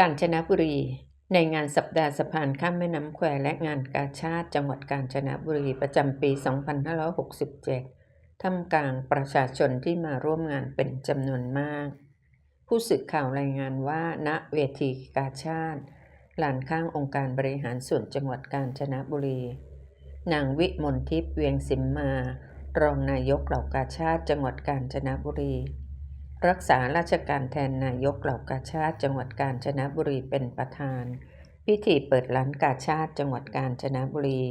กาญจนบุรี ในงานสัปดาห์สะพานข้ามแม่น้ำแควและงานกาชาติจังหวัดกาญจนบุรีประจำปี 2567 ท่ามกลางประชาชนที่มาร่วมงานเป็นจำนวนมาก ผู้สื่อข่าวรายงานว่า ณเวทีกาชาติลานข้างองค์การบริหารส่วนจังหวัดกาญจนบุรี นางวิมลทิพย์เวียงสิมมา รองนายกเหล่ากาชาติจังหวัดกาญจนบุรี รักษาราชการแทนนายกเหล่ากาชาติจังหวัดกาญจนบุรีเป็นประธาน พิธีเปิดร้านกาชาติจังหวัดกาญจนบุรี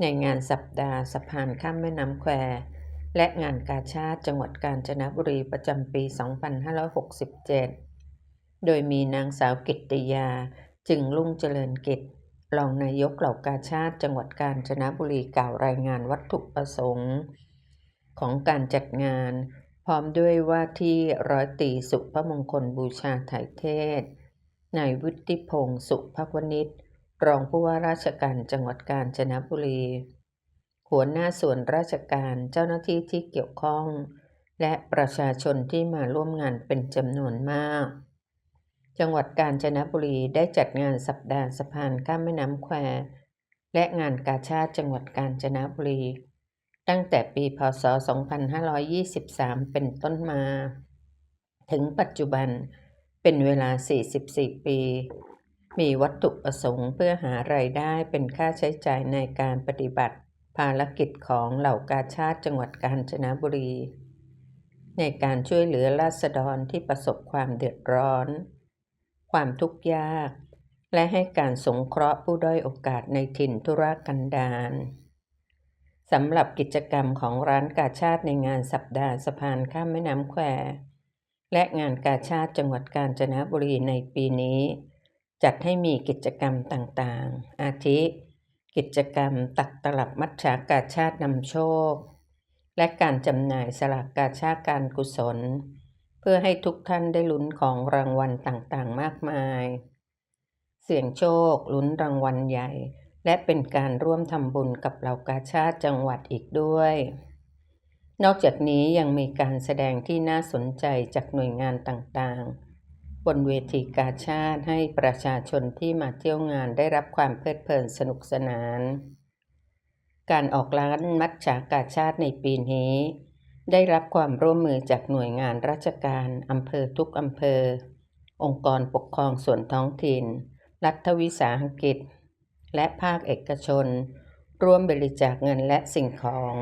ในงานสัปดาห์สะพานข้ามแม่น้ำแคว และงานกาชาติจังหวัดกาญจนบุรีประจำปี 2567 โดยมีนางสาวกิตติยาจึงรุ่งเจริญกิจรองนายกเหล่ากาชาติจังหวัดกาญจนบุรีกล่าวรายงานวัตถุประสงค์ ของการจัดงาน พร้อมด้วยว่าที่ร้อยตีสุภมงคลบูชาถ่ายเทศ นายวุฒิพงศ์สุภวนิชรองผู้ว่าราชการจังหวัดกาญจนบุรี หัวหน้าส่วนราชการเจ้าหน้าที่ที่เกี่ยวข้อง และประชาชนที่มาร่วมงานเป็นจำนวนมาก จังหวัดกาญจนบุรีได้จัดงานสัปดาห์สะพานข้ามแม่น้ำแควและงานกาชาติจังหวัดกาญจนบุรี ตั้งแต่ปีพศ 2523 เป็นต้นมา ถึงปัจจุบันเป็นเวลา 44 ปี มีวัตถุประสงค์เพื่อหารายได้เป็นค่าใช้จ่ายในการปฏิบัติ ภารกิจของเหล่ากาชาติจังหวัดกาญจนบุรี ในการช่วยเหลือราษฎรที่ประสบความเดือดร้อน ความทุกข์ยาก และให้การสงเคราะห์ผู้ด้อยโอกาสในถิ่นทุรกันดาร สำหรับกิจกรรมของร้านกาชาติในงานสัปดาห์สะพานข้ามแม่น้ำแคว และงานกาชาติจังหวัดกาญจนบุรีในปีนี้ จัดให้มีกิจกรรมต่างๆ อาทิ กิจกรรมตักตลับมัชชากาชาตินำโชค และการจำหน่ายสลากกาชาติการกุศล เพื่อให้ทุกท่านได้ลุ้นของรางวัลต่างๆ มากมาย เสี่ยงโชคลุ้นรางวัลใหญ่ และเป็นการร่วมทำบุญกับเหล่ากาชาติจังหวัดอีกด้วย นอกจากนี้ยังมีการแสดงที่น่าสนใจจากหน่วยงานต่างๆ บนเวทีกาชาติให้ประชาชนที่มาเที่ยวงานได้รับความเพลิดเพลินสนุกสนาน การออกร้านมัชฉากาชาติในปีนี้ ได้รับความร่วมมือจากหน่วยงานราชการอำเภอทุกอำเภอ องค์กรปกครองส่วนท้องถิ่น รัฐวิสาหกิจ และภาคเอกชน ร่วมบริจาคเงินและสิ่งของ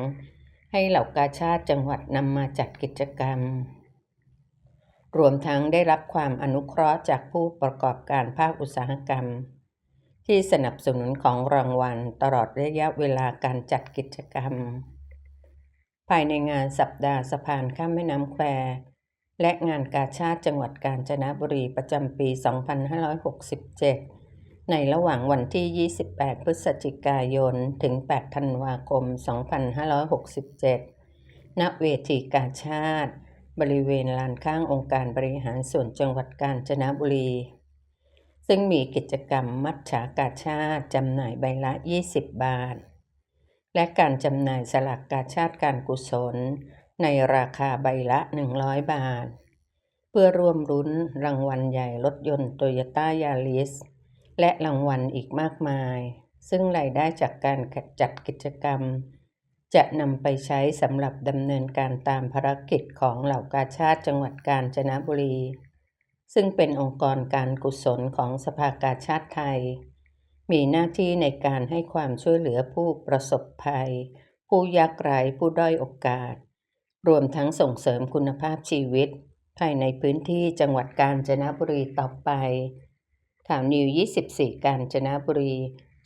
ให้เหล่ากาชาติจังหวัดนำมาจัดกิจกรรม รวมทั้งได้รับความอนุเคราะห์จากผู้ประกอบการภาคอุตสาหกรรม ที่สนับสนุนของรางวัลตลอดระยะเวลาการจัดกิจกรรม ภายในงานสัปดาห์สะพานข้ามแม่น้ำแควและงานกาชาติจังหวัดกาญจนบุรีประจำปี 2567 ในระหว่างวันที่ 28 พฤศจิกายน ถึง 8 ธันวาคม 2567 ณ เวทีกาชาติ บริเวณลานข้างองค์การบริหารส่วนจังหวัดกาญจนบุรี ซึ่งมีกิจกรรมมัดฉากาชาติจำหน่ายใบละ 20 บาท และการจำหน่ายสลากกาชาติการกุศล ในราคาใบละ 100 บาท เพื่อร่วมรุ้นรางวัลใหญ่รถยนต์โตโยต้ายาริส และรางวัลอีกมากมาย ซึ่งรายได้จากการจัดกิจกรรม จะนำไปใช้สำหรับดำเนินการตามภารกิจของเหล่ากาชาติจังหวัดกาญจนบุรี ซึ่งเป็นองค์กรการกุศลของสภากาชาติไทย มีหน้าที่ในการให้ความช่วยเหลือผู้ประสบภัย ผู้ยากไร้ผู้ด้อยโอกาส รวมทั้งส่งเสริมคุณภาพชีวิต ภายในพื้นที่จังหวัดกาญจนบุรีต่อไป ข่าวนิว 24 กาญจนบุรี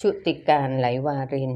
ชุติการไหลวาริน